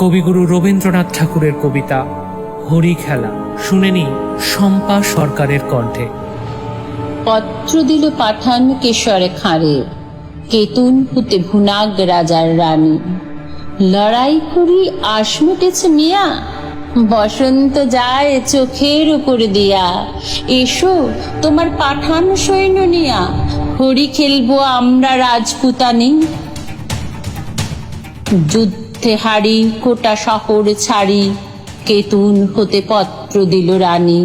কবিগুরু রবীন্দ্রনাথ ঠাকুরের কবিতা, হরি খেলা শুনেনি শম্পা সরকারের কণ্ঠে। পত্র দিল পাঠান কেশরে খাঁড়ে, কেতুন পুতে ভুনাগ রাজার রানী। লড়াই করি আশ মিটেছে মিয়া, বসন্ত যায় চোখের উপর দিয়া। এসো তোমার পাঠান সৈন্য নিয়া, হরি খেলব আমরা রাজপুতানি। যুদ্ধে হারি কোটা শহর ছাড়ি, কেতুন হতে পত্র দিল রানী।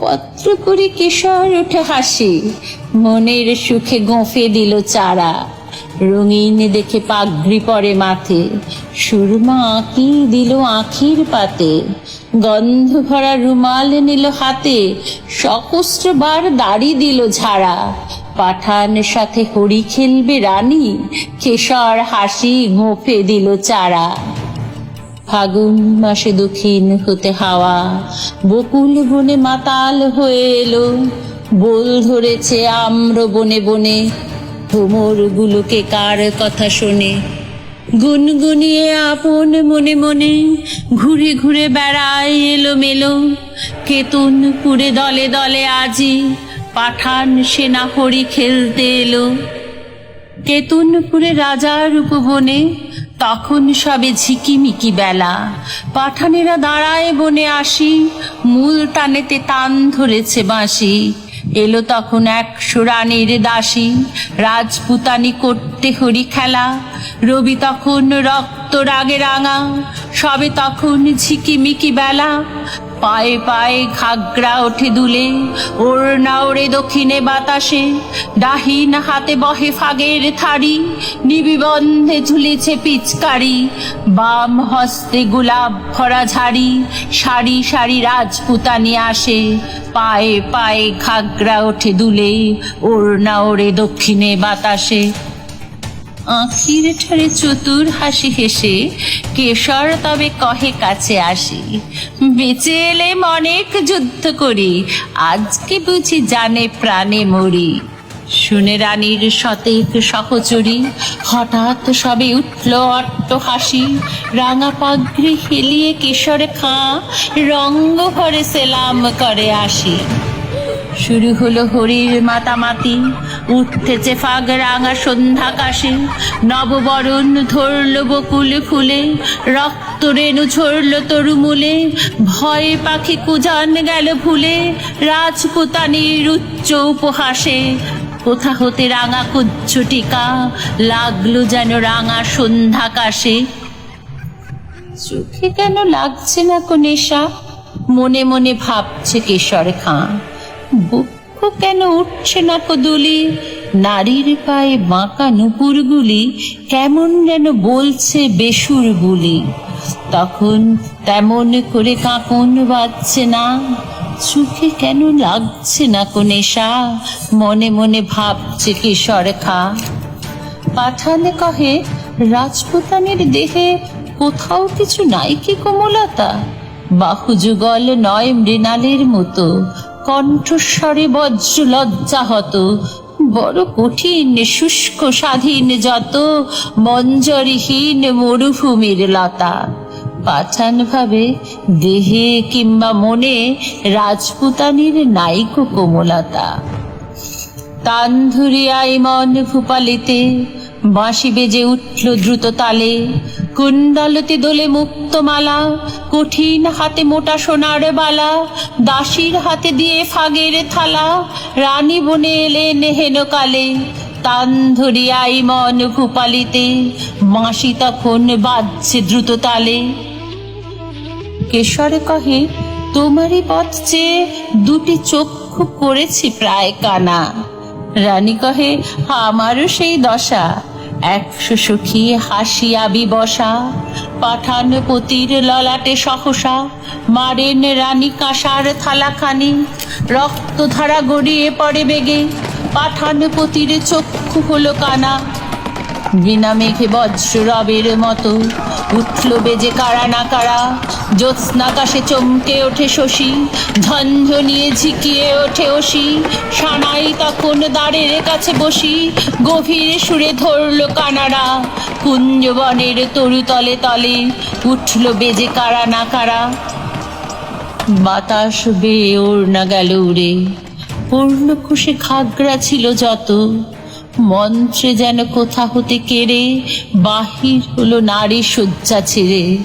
পত্র করে কেশর উঠে হাসি, মনের সুখে গোঁফে দিল চারা। রঙিন দেখে পাগড়ি পরে মাথে সুরমা আঁকি দিল আখির পাতে। গন্ধ ভরা রুমাল নিল হাতে সহস্র বার দাড়ি দিল ঝাড়া। পাঠান সাথে হরি খেলবে রানী। কেশর হাসি গোঁফে দিল চারা। ফাগুন মাসে দক্ষিণ হতে হাওয়া। বকুল বনে মাতাল হয়ে এলো। বোল ধরেছে আম্র বনে বনে। ভ্রমর গুলোকে কার কথা শোনে? গুনগুনিয়ে আপন মনে মনে ঘুরে ঘুরে বেড়ায় এলো মেলো কেতুন পুরে দলে দলে আজি পাঠান সেনা হরি খেলতে এলো। কেতুনপুরে রাজার উপবনে তখন সবে ঝিকিমিকি বেলা। পাঠানেরা দাঁড়ায় বনে আসি, মূল টানেতে টান ধরেছে বাঁশি। এলো তখন একশো রানীর দাসী, রাজপুতানি করতে হরি খেলা। রবি তখন রক্ত রাগে রাঙা, সবে তখন ঝিকিমিকি বেলা। পায়ে পায়ে ঘাগরা ওঠে দুলে ওড়না ওড়ে দক্ষিণে বাতাসে, ডাহিন হাতে বহে ফাগের থারি নিবিবন্ধে ঝুলেছে পিচকারি, বাম হস্তে গোলাপ ভরা ঝাড়ি, সারি সারি রাজপুতানি আসে, পায়ে পায়ে ঘাগরা ওঠে দুলে ওড়না ওড়ে দক্ষিণে বাতাসে। আখির ঠারে চতুর হাসি হেসে, কেশর তবে কহে কাছে আসি। বেঁচে এলে অনেক যুদ্ধ করি, আজকে বুঝি জানে প্রাণে মরি। শুনে রানীর সতেক সহচরী, হঠাৎ সবে উঠল অট্ট হাসি। রাঙা পাগড়ি হেলিয়ে কেশরে খাঁ, রঙ্গ ভরে সেলাম করে আসি। শুরু হলো হরির মাতামাতি উঠতেছে ফাগ রাঙা সন্ধ্যা কাশে নববরণ ধরল বকুল ফুলে, রক্ত রেণু ঝরল তরুমূলে, ভয়ে পাখি কুজান গেল ভুলে রাজপুতানির উচ্চ উপহাসে। কোথা হতে রাঙা কুচ্ছ টিকা লাগল যেন রাঙা সন্ধ্যা কাশে চোখে কেন লাগছে না কো নেশা? মনে মনে ভাবছে কেশর খাঁ। বক্ষ কেন উঠছে না কদুলি? নারীর পায়ে বাঁকা নুপুরগুলি কেমন যেন বলছে বেসুর বুলি তখন তেমন করে কাঁপন বাজছে না। চোখে কেন লাগছে না কো নেশা? মনে মনে ভাবছে কিশোর খা। পাঠানে কহে, রাজপুতানের দেহে কোথাও কিছু নাই কি কোমলতা? বাহু যুগল নয় মৃণালের মতো। কণ্ঠস্বরে বজ্র লজ্জা হত বড় কঠিন, শুষ্ক, স্বাধীন যত মঞ্জরিহীন মরুভূমির লতা। পাঠান ভাবে দেহে কিংবা মনে রাজপুতানির নাইকো কোমলতা। তান ধরিয়াই মন ভূপালিতে বাঁশি বেজে উঠল দ্রুত তালে কুণ্ডলতে দোলে মুক্তমালা, কঠিন হাতে মোটা সোনার বালা, দাসীর হাতে দিয়ে ফাগের থালা, রানী বনে এলে নেহেন কালে তান ধরিয়াই মন ভূপালিতে, বাঁশি তখন বাজছে দ্রুত তালে। কেশরে কহে, তোমারই পথ চেয়ে দুটি চক্ষু করেছি প্রায় কানা। রানী কহে, আমারও সেই দশা। একশো সখী হাসিয়া বিবসা পাঠান পতির ললাটে সহসা, মারেন রানী কাঁসার থালাখানি রক্ত ধারা গড়িয়ে পড়ে বেগে, পাঠান পতির চক্ষু হলো কানা। বিনা মেঘে বজ্র রবের মতো উঠল বেজে কারা না কারা, জ্যোৎস্নাকাশে চমকে ওঠে শশী, ঝঞ্ঝ নিয়ে ঝিকিয়ে ওঠে ওসি সানাই তখন দ্বারের কাছে বসি, গভীর সুরে ধরল কানারা, কুঞ্জবনের তরু তলে তলে উঠল বেজে কারা না কারা। বাতাস বেয়ে না গেল উড়ে, পূর্ণ খুশি ঘাগরা ছিল যত মন্ত্রে যেন কোথা হতে কেড়ে বাহির হলো নারী শয্যা ছেড়ে।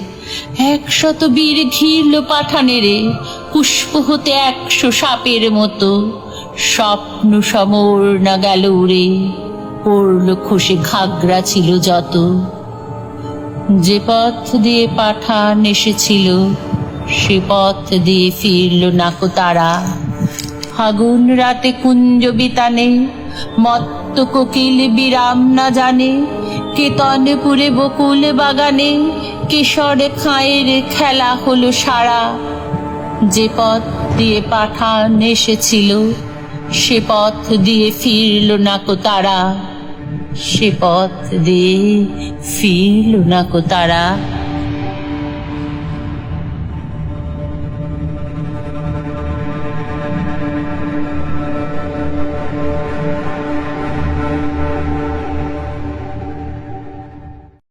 একশত বীর ঘিরল পাঠানেরে পুষ্প হতে একশো সাপের মতো। স্বপ্ন সমর না গেল উড়ে, পড়ল খুশি ঘাগরা ছিল যত। যে পথ দিয়ে পাঠান এসেছিল, সে পথ দিয়ে ফিরল নাকো তারা। ফাগুন রাতে কুঞ্জ বিতানে মত্ত কোকিল বিরাম না জানে, কেতনপুরে বকুল বাগানে, কেশর খায়ের খেলা হলো সারা। যে পথ দিয়ে পাঠান এসেছিল, সে পথ দিয়ে ফিরল নাকো তারা। সে পথ দিয়ে ফিরল নাকো তারা।